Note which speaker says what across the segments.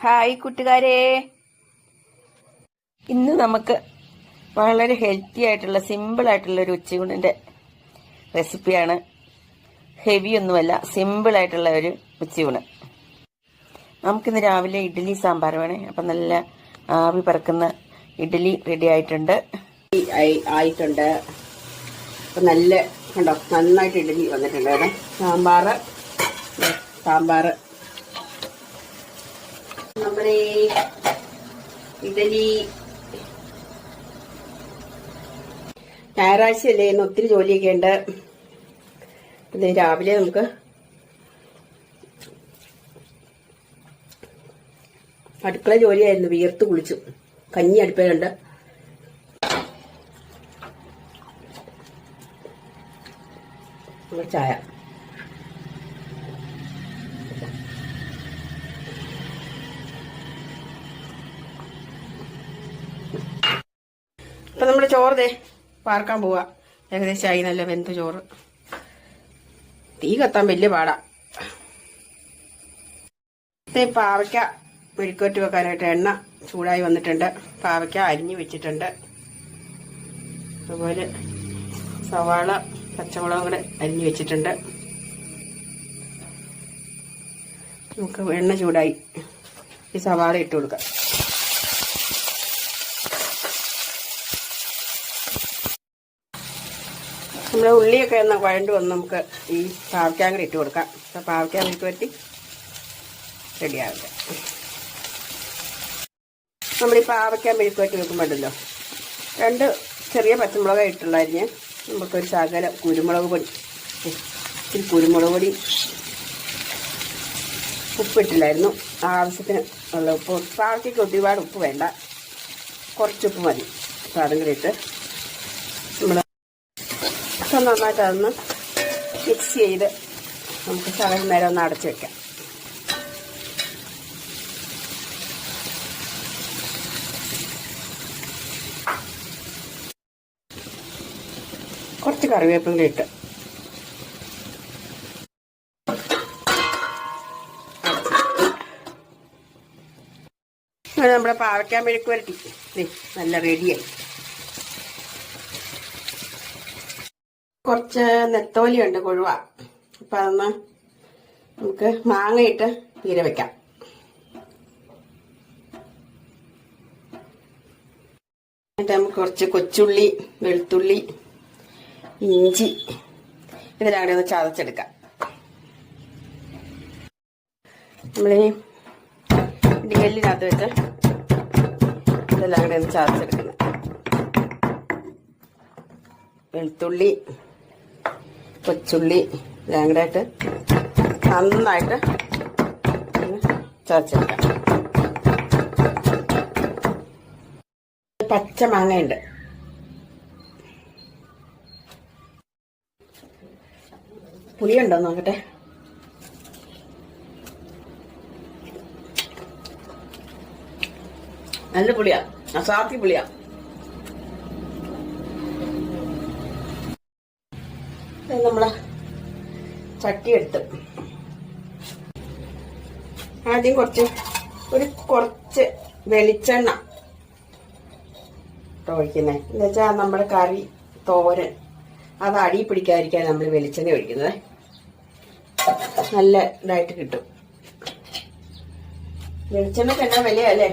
Speaker 1: Hi കൂട്ടുകാരെ. ഇന്ന് നമുക്ക് വളരെ ഹെൽത്തി ആയിട്ടുള്ള സിമ്പിൾ ആയിട്ടുള്ള ഒരു ഉച്ചയൂണിന്റെ റെസിപ്പിയാണ് ഹെവി ഒന്നുമല്ല സിമ്പിൾ ആയിട്ടുള്ള ഒരു ഉച്ചയൂണ്. നമുക്കിന്ന് രാവിലെ ഇഡ്ഡലി സാമ്പാർ വേണേ. അപ്പം നല്ല ആവി പറക്കുന്ന ഇഡ്ഡലി റെഡി ആയിട്ടുണ്ട്.
Speaker 2: ആയി- ആയിട്ടുണ്ട്. അപ്പൊ നല്ല കണ്ടോ നന്നായിട്ട് ഇഡ്ഡലി വന്നിട്ടുണ്ട് സാമ്പാർ സാമ്പാറ്. നമ്മുടെ ഇതലി ഇഡലി. ഞായറാഴ്ചയല്ലേ ഇന്ന് ഒത്തിരി ജോലിയൊക്കെ ഉണ്ട്. ഇത് രാവിലെ നമുക്ക് അടുക്കള ജോലിയായിരുന്നു. വിയർത്ത് കുളിച്ചു. കഞ്ഞി അടുപ്പിലുണ്ട്. ചായ. നമ്മുടെ ചോറ് ദേ പാർക്കാൻ പോവാ. ഏകദേശം ആയി നല്ല വെന്ത് ചോറ്. തീ കത്താൻ വലിയ പാടാ. പാവയ്ക്ക മെഴുക്കോറ്റ് വെക്കാനായിട്ട് എണ്ണ ചൂടായി വന്നിട്ടുണ്ട്. പാവയ്ക്ക അരിഞ്ഞു വെച്ചിട്ടുണ്ട്. അതുപോലെ സവാള പച്ചമുളകും കൂടെ അരിഞ്ഞു വെച്ചിട്ടുണ്ട്. നമുക്ക് എണ്ണ ചൂടായി. ഈ സവാള ഇട്ട് കൊടുക്കാം. നമ്മുടെ ഉള്ളിയൊക്കെ ഒന്ന് വഴണ്ട് വന്ന് നമുക്ക് ഈ പാവയ്ക്കാൻ ഇട്ട് കൊടുക്കാം. അപ്പോൾ പാവയ്ക്കാൻ ഇട്ട് പറ്റി റെഡിയാവില്ല നമ്മൾ ഈ പാവയ്ക്കാൻ മെഴുക്കുവറ്റി വെക്കുമ്പോണ്ടല്ലോ രണ്ട് ചെറിയ പച്ചമുളക് ഇട്ടുള്ളതിന് നമുക്കൊരു ശകല കുരുമുളക് പൊടി. ഇച്ചിരി കുരുമുളക് പൊടി. ഉപ്പിട്ടില്ലായിരുന്നു. ആവശ്യത്തിന് ഉള്ള ഉപ്പ്. പാവയ്ക്കൊക്കെ ഒരുപാട് ഉപ്പ് വേണ്ട. കുറച്ച് ഉപ്പ് മതി. അപ്പോൾ അതും കൂടി ഇട്ട് നമ്മൾ നന്നായിട്ട് അതൊന്ന് മിക്സ് ചെയ്ത് നമുക്ക് ശകലം നേരം ഒന്ന് അടച്ചു വെക്കാം. കുറച്ച് കറിവേപ്പില ഇട്ട് നമ്മുടെ പാവയ്ക്കാൻ മെഴുക്ക് വരട്ടി നല്ല റെഡിയായി കുറച്ച് നെത്തോലിയുണ്ട് കൊഴുവ. അപ്പൊ അതൊന്ന് നമുക്ക് മാങ്ങയിട്ട് തീരെ വെക്കാം. എന്നിട്ട് നമുക്ക് കുറച്ച് കൊച്ചുള്ളി വെളുത്തുള്ളി ഇഞ്ചി ഇതെല്ലാം കൂടെ ഒന്ന് ചതച്ചെടുക്കാം. നമ്മളീ ഇടികല്ലിനകത്ത് വെച്ച് ഇതെല്ലാം കൂടെ ഒന്ന് ചതച്ചെടുക്കുന്നത് വെളുത്തുള്ളി കൊച്ചുള്ളി ആയിട്ട് നന്നായിട്ട് ചതച്ചെടുക്കാം പച്ച മാങ്ങയുണ്ട്. പുളിയുണ്ടോ നോക്കട്ടെ? നല്ല പുളിയാ. അസാത്തി പുളിയാ. നമ്മൾ ചട്ടി എടുത്ത്. ആദ്യം കുറച്ച് ഒരു കുറച്ച് വെളിച്ചെണ്ണ ഒഴിക്കുന്നത് ഒഴിക്കുന്നേ. എന്ന് വെച്ചാൽ നമ്മുടെ കറി തോരൻ അത് അടി പിടിക്കാതിരിക്കാൻ നമ്മൾ വെളിച്ചെണ്ണ ഒഴിക്കുന്നത് നല്ല ഇതായിട്ട് കിട്ടും. വെളിച്ചെണ്ണക്ക് തന്നെ വിലയല്ലേ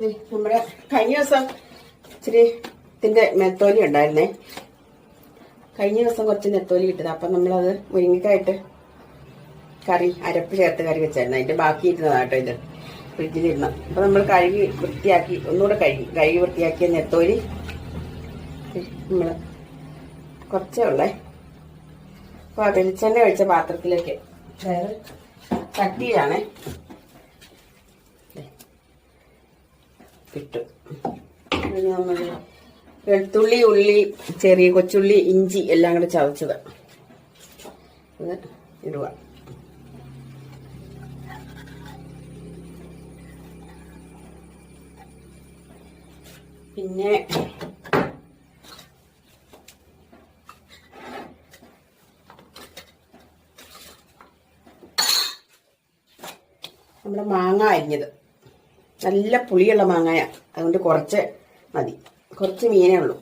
Speaker 2: ദേ, നമ്മുടെ കഴിഞ്ഞ ദിവസം ഇച്ചിരി ഇതിന്റെ നെത്തോലി ഉണ്ടായിരുന്നേ. കഴിഞ്ഞ ദിവസം കുറച്ച് നെത്തോലി കിട്ടുന്നത് അപ്പം നമ്മളത് മുരിങ്ങക്കായിട്ട് കറി അരപ്പ് ചേർത്ത് കറി വെച്ചായിരുന്നു. അതിന്റെ ബാക്കി ഇരുന്നതാട്ടോ ഇത്. ഫ്രിഡ്ജിലിരുന്ന അപ്പൊ നമ്മൾ കഴുകി വൃത്തിയാക്കി ഒന്നുകൂടെ കഴുകി കഴുകി വൃത്തിയാക്കിയ നെത്തോലി നമ്മൾ കുറച്ചേ ഉള്ളേ. അപ്പൊ ആ വെളിച്ചെണ്ണ ഒഴിച്ച പാത്രത്തിലേക്ക് ചട്ടിയിലാണേ. കിട്ടും നമ്മൾ വെളുത്തുള്ളി ഉള്ളി ചെറിയ കൊച്ചുള്ളി ഇഞ്ചി എല്ലാം കൂടെ ചതച്ചത്. ഇടുക. പിന്നെ നമ്മുടെ മാങ്ങ അരിഞ്ഞത്. നല്ല പുളിയുള്ള മാങ്ങായ. അതുകൊണ്ട് കുറച്ച് മതി. കുറച്ച് മീനേ ഉള്ളൂ.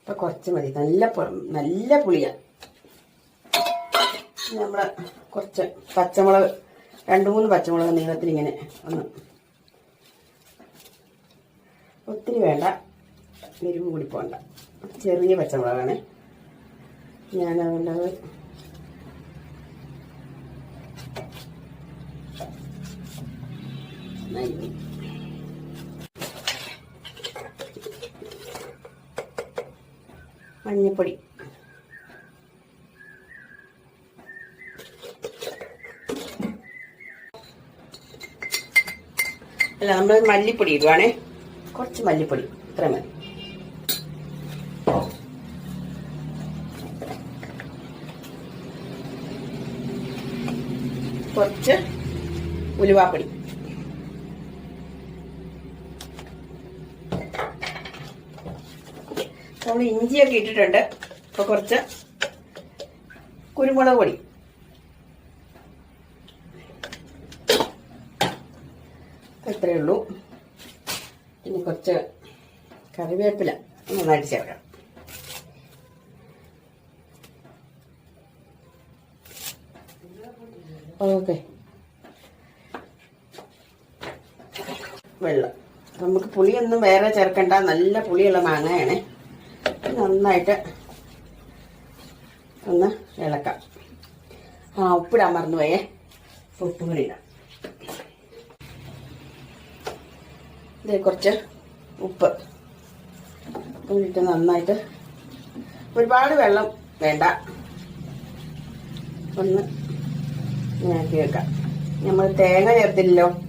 Speaker 2: അപ്പൊ കുറച്ച് മതി. നല്ല നല്ല പുളിയാണ് നമ്മൾ കുറച്ച് പച്ചമുളക് രണ്ട് മൂന്ന് പച്ചമുളക് നീളത്തിൽ ഇങ്ങനെ ഒന്ന് ഒത്തിരി വേണ്ട. എരിവ് കൂടി പോണ്ട. ചെറിയ പച്ചമുളകാണ്. ഞാൻ മഞ്ഞപ്പൊടി. അല്ല നമ്മൾ മല്ലിപ്പൊടി ഇടുവാണേ. കുറച്ച് മല്ലിപ്പൊടി ഇത്ര മതി. കുറച്ച് ഉലുവാപ്പൊടി. നമ്മൾ ഇഞ്ചിയൊക്കെ ഇട്ടിട്ടുണ്ട്. അപ്പൊ കുറച്ച് കുരുമുളക് പൊടി. ഇത്രയേ ഉള്ളൂ. പിന്നെ കുറച്ച് കറിവേപ്പില നന്നായിട്ട് ചേർക്കാം ഓക്കെ. വെള്ളം. നമുക്ക് പുളിയൊന്നും വേറെ ചേർക്കണ്ട. നല്ല പുളിയുള്ള മാങ്ങയാണ്. നന്നായിട്ട് ഒന്ന് ഇളക്കാം. ആ ഉപ്പിടാൻ മറന്നുപോയേ. ഉപ്പ് കൂടി ഇടാം ഇത് കുറച്ച് ഉപ്പ്. ഉപ്പിട്ട് നന്നായിട്ട് ഒരുപാട് വെള്ളം വേണ്ട. ഒന്ന് ഇങ്ങനെയാക്കി വെക്കാം. നമ്മൾ തേങ്ങ ചേർത്തില്ലല്ലോ.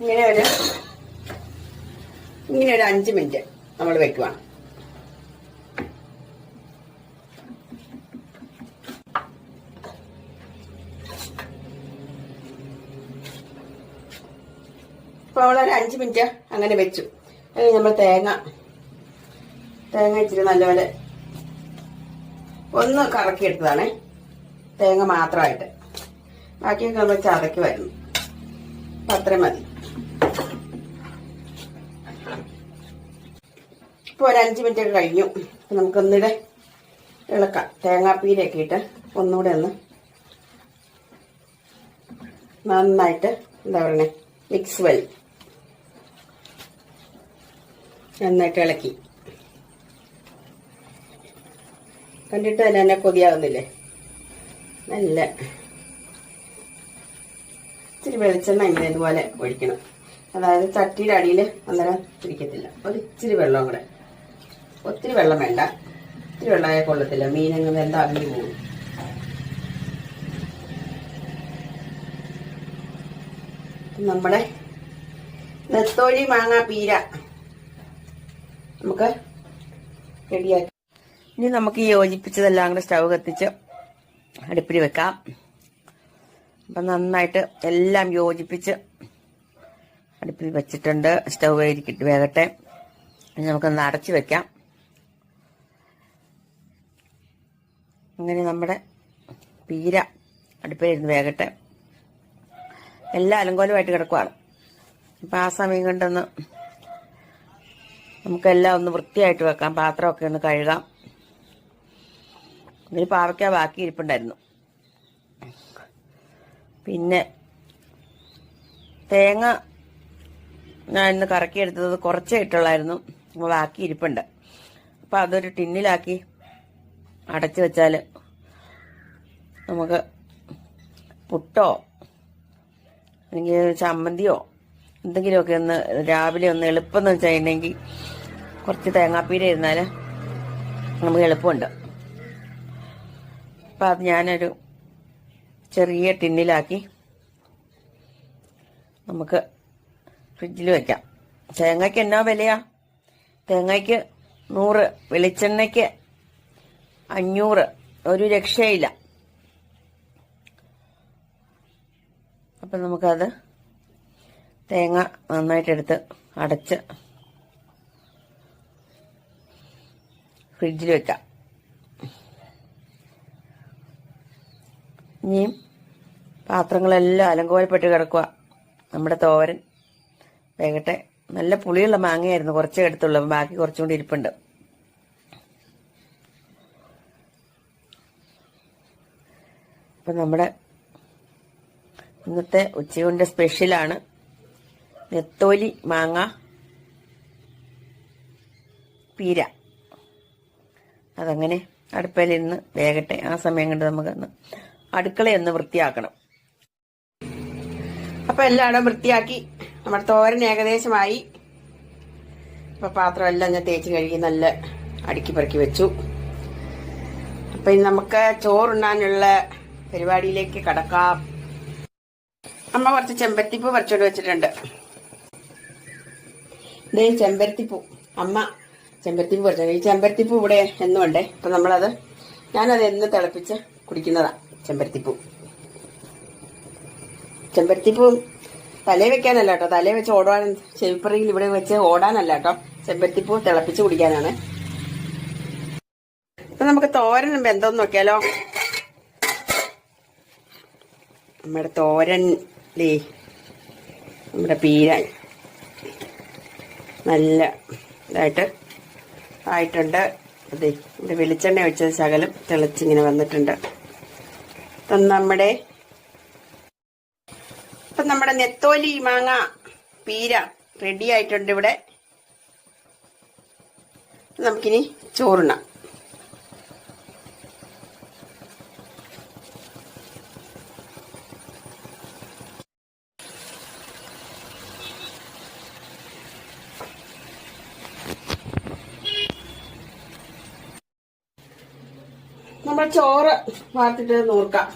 Speaker 2: ഇങ്ങനെ ഒരു ഇങ്ങനെ ഒരു അഞ്ച് മിനിറ്റ് നമ്മൾ വെക്കുവാണ്. അപ്പൊ അവളൊരു അഞ്ച് മിനിറ്റ് അങ്ങനെ വെച്ചു. അത് നമ്മൾ തേങ്ങ തേങ്ങ ഇച്ചിരി നല്ലപോലെ ഒന്ന് കറക്കിയെടുത്തതാണ്. തേങ്ങ മാത്രമായിട്ട്. ബാക്കിയൊക്കെ നമ്മൾ ചതക്കുമായിരുന്നു അപ്പൊ അത്രയും മതി. ഇപ്പൊ ഒരു മിനിറ്റ് ഒക്കെ കഴിഞ്ഞു. അപ്പൊ നമുക്കൊന്നിടെ ഇളക്കാം. തേങ്ങാപ്പീരൊക്കെ ഇട്ട് ഒന്നുകൂടെ ഒന്ന് നന്നായിട്ട് എന്താ പറയണേ? മിക്സ് വഴി നന്നായിട്ട് ഇളക്കി. കണ്ടിട്ട് തന്നെ എന്നെ കൊതിയാകുന്നില്ലേ നല്ല ഇച്ചിരി വെളിച്ചെണ്ണ ഇങ്ങനെ ഇതുപോലെ ഒഴിക്കണം. അതായത് ചട്ടിയുടെ അടിയിൽ അന്നേരം പിടിക്കത്തില്ല. ഒരു ഇച്ചിരി വെള്ളം കൂടെ. ഒത്തിരി വെള്ളം വേണ്ട. ഒത്തിരി വെള്ളമായ കൊള്ളത്തില്ല. മീനങ്ങ് വെന്ത അവിഞ്ഞു പോകും. നമ്മുടെ നെത്തോലി മാങ്ങ പീര നമുക്ക് റെഡിയാക്കി.
Speaker 1: ഇനി നമുക്ക് ഈ യോജിപ്പിച്ചതെല്ലാം കൂടെ സ്റ്റൗ കത്തിച്ച് അടുപ്പിൽ വെക്കാം. അപ്പം നന്നായിട്ട് എല്ലാം യോജിപ്പിച്ച് അടുപ്പിൽ വെച്ചിട്ടുണ്ട്. സ്റ്റൗ ഇരിക്കട്ടെ വേകട്ടെ. ഇനി നമുക്കൊന്ന് അടച്ചു വെക്കാം. അങ്ങനെ നമ്മുടെ പീര അടുപ്പിലിരുന്ന് വേകട്ടെ. എല്ലാം അലങ്കോലമായിട്ട് കിടക്കുവാണ്. അപ്പം ആ സമയം കൊണ്ടൊന്ന് നമുക്കെല്ലാം ഒന്ന് വൃത്തിയായിട്ട് വെക്കാം. പാത്രമൊക്കെ ഒന്ന് കഴുകാം. ഇനി പാവയ്ക്ക ബാക്കി ഇരിപ്പുണ്ടായിരുന്നു. പിന്നെ തേങ്ങ ഞാൻ ഇന്ന് കറക്കിയെടുത്തത് കുറച്ചേ ഇട്ടുള്ളായിരുന്നു. അപ്പോൾ ബാക്കി ഇരിപ്പുണ്ട്. അപ്പം അതൊരു ടിന്നിലാക്കി അടച്ചു വെച്ചാൽ നമുക്ക് പുട്ടോ അല്ലെങ്കിൽ ചമ്മന്തിയോ എന്തെങ്കിലുമൊക്കെ ഒന്ന് രാവിലെ ഒന്ന് എളുപ്പമെന്ന് വെച്ചിട്ടുണ്ടെങ്കിൽ കുറച്ച് തേങ്ങാപ്പീര ഇരുന്നാൽ നമുക്ക് എളുപ്പമുണ്ട്. അപ്പം അത് ഞാനൊരു ചെറിയ ടിന്നിലാക്കി നമുക്ക് ഫ്രിഡ്ജിൽ വെക്കാം. തേങ്ങയ്ക്ക് എന്നാ വിലയാ? തേങ്ങയ്ക്ക് നൂറ് വെളിച്ചെണ്ണയ്ക്ക് അഞ്ഞൂറ് ഒരു രക്ഷയില്ല. അപ്പം നമുക്കത് തേങ്ങ നന്നായിട്ടെടുത്ത് അടച്ച് ഫ്രിഡ്ജിൽ വെക്കാം. ഇനിയും പാത്രങ്ങളെല്ലാം അലങ്കോലപ്പെട്ട് കിടക്കുക നമ്മുടെ തോരൻ. വേഗട്ടെ. നല്ല പുളിയുള്ള മാങ്ങയായിരുന്നു കുറച്ചേ എടുത്തുള്ളൂ. ബാക്കി കുറച്ചും കൂടി ഇരിപ്പുണ്ട്. അപ്പം നമ്മുടെ ഇന്നത്തെ ഉച്ചയൂണിന്റെ സ്പെഷ്യലാണ് നെത്തോലി മാങ്ങ പീര. അതങ്ങനെ അടുപ്പയിൽ ഇന്ന് വേഗട്ടെ. ആ സമയം കൊണ്ട് നമുക്കൊന്ന് അടുക്കളയൊന്ന് വൃത്തിയാക്കണം.
Speaker 2: അപ്പൊ എല്ലായിടും വൃത്തിയാക്കി. നമ്മുടെ തോരൻ ഏകദേശമായി. അപ്പൊ പാത്രം എല്ലാം ഞാൻ തേച്ച് കഴുകി നല്ല അടുക്കി പെറുക്കി വെച്ചു. അപ്പൊ ഇനി നമുക്ക് ചോറുണ്ണാനുള്ള പരിപാടിയിലേക്ക് കടക്കാം. അമ്മ കുറച്ച് ചെമ്പരത്തിപ്പൂ പറിച്ചോണ്ട് വെച്ചിട്ടുണ്ട്. ഇതേ ചെമ്പരത്തിപ്പൂ. അമ്മ ചെമ്പരത്തിപ്പൂ പറിച്ചോണ്ട് ഈ ചെമ്പരത്തിപ്പൂ ഇവിടെ എന്നുണ്ടേ. അപ്പൊ നമ്മളത് ഞാനത് എന്ന് തിളപ്പിച്ച് കുടിക്കുന്നതാ. ചെമ്പരത്തിപ്പൂ. ചെമ്പരത്തിപ്പൂ തലേ വെക്കാനല്ല കേട്ടോ. തലേ വെച്ച് ഓടാൻ ചെവിപ്പറിയിൽ ഇവിടെ വെച്ച് ഓടാനല്ല കേട്ടോ. ചെമ്പരത്തിപ്പൂ തിളപ്പിച്ച് കുടിക്കാനാണ്. ഇപ്പൊ നമുക്ക് തോരനും ബന്ധം നോക്കിയാലോ? നമ്മുടെ തോരൻ ദേ നമ്മുടെ പീരാൻ നല്ല ഇതായിട്ട് ആയിട്ടുണ്ട്. അതെ ഇവിടെ വെളിച്ചെണ്ണ ഒഴിച്ചത് ശകലം തിളച്ചിങ്ങനെ വന്നിട്ടുണ്ട്. നമ്മുടെ ഇപ്പം നമ്മുടെ നെത്തോലി മാങ്ങ പീര റെഡി ആയിട്ടുണ്ട് ഇവിടെ. നമുക്കിനി ചോറുണ്ണാം നമ്മൾ ചോറ് വാർത്തിട്ട് നോർക്കാം.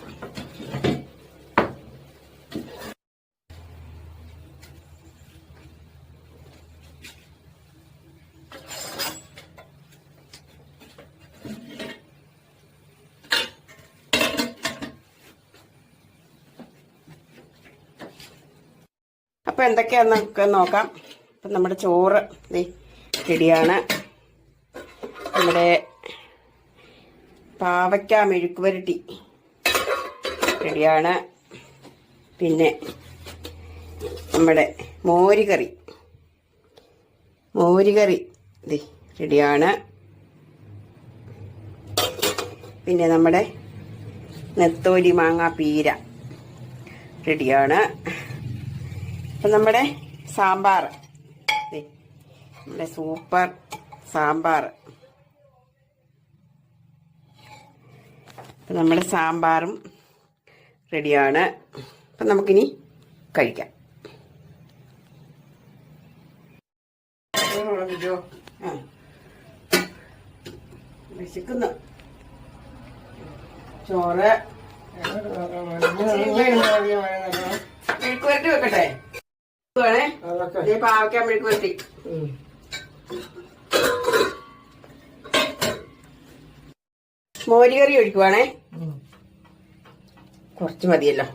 Speaker 2: അപ്പൊ എന്തൊക്കെയാന്ന് നമുക്ക് നോക്കാം. അപ്പൊ നമ്മുടെ ചോറ് റെഡിയാണ്. നമ്മുടെ പാവയ്ക്ക മെഴുക്ക് വരട്ടി. റെഡിയാണ്. പിന്നെ നമ്മുടെ മോരുകറി. മോരുകറി ഇത് റെഡിയാണ്. പിന്നെ നമ്മുടെ നെത്തോലി മാങ്ങ പീര റെഡിയാണ്. അപ്പം നമ്മുടെ സാമ്പാർ. നമ്മുടെ സൂപ്പർ സാമ്പാർ. അപ്പം നമ്മുടെ സാമ്പാറും റെഡിയാണ്. അപ്പം നമുക്കിനി കഴിക്കാം. വിശക്കുന്നു. ചോറ്. മെഴുക്കുവരട്ടി വെക്കട്ടെ? വേണേ പാവയ്ക്കാൻ മെഴുക്കുവരട്ടി. മോരുകറി ഒഴിക്കുവാണേ. കുറച്ച് മതിയല്ലോ.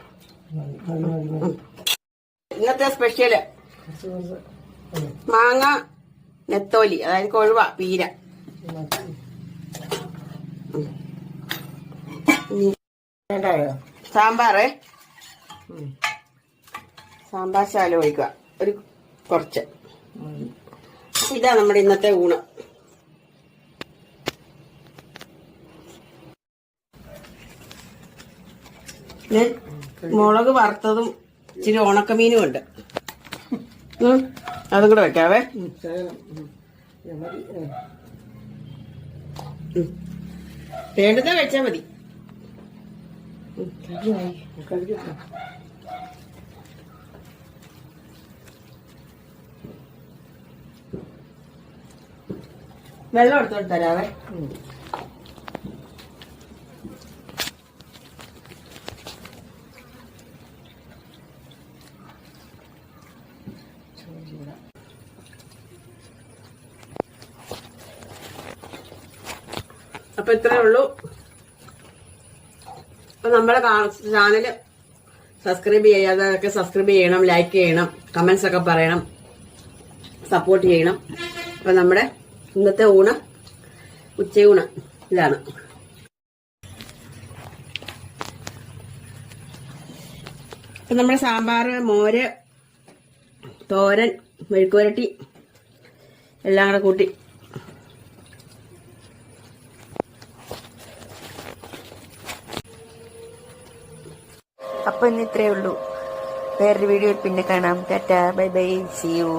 Speaker 2: ഇന്നത്തെ സ്പെഷ്യൽ മാങ്ങ നെത്തോലി അതായത് കൊഴുവ പീര. സാമ്പാറ്. സാമ്പാർ ശാല ഒഴിക്കുക. ഒരു കുറച്ച്. ഇതാ നമ്മുടെ ഇന്നത്തെ ഊണ്. പിന്നെ മുളക് വറുത്തതും ഇച്ചിരി ഉണക്കമീനും ഉണ്ട്. അതും കൂടെ വെക്കാവേ. വേണ്ടത് വെച്ചാ മതി. വെള്ളം എടുത്തോട്ട് തരാവേ അപ്പൊ ഇത്രേ ഉള്ളൂ. അപ്പൊ നമ്മുടെ ചാനൽ സബ്സ്ക്രൈബ് ചെയ്യാതൊക്കെ സബ്സ്ക്രൈബ് ചെയ്യണം ലൈക്ക് ചെയ്യണം കമന്റ്സ് ഒക്കെ പറയണം സപ്പോർട്ട് ചെയ്യണം. അപ്പൊ നമ്മുടെ ഇന്നത്തെ ഊണ് ഉച്ചയൂണ് ഇതാണ്. ഇപ്പൊ നമ്മുടെ സാമ്പാർ മോര് തോരൻ മെഴുക്കുവരട്ടി എല്ലാം കൂടെ കൂട്ടി.
Speaker 1: അപ്പൊ ഇന്ന് ഇത്രയേ ഉള്ളൂ. വേറൊരു വീഡിയോയിൽ പിന്നെ കാണാം. Tata bye bye. See you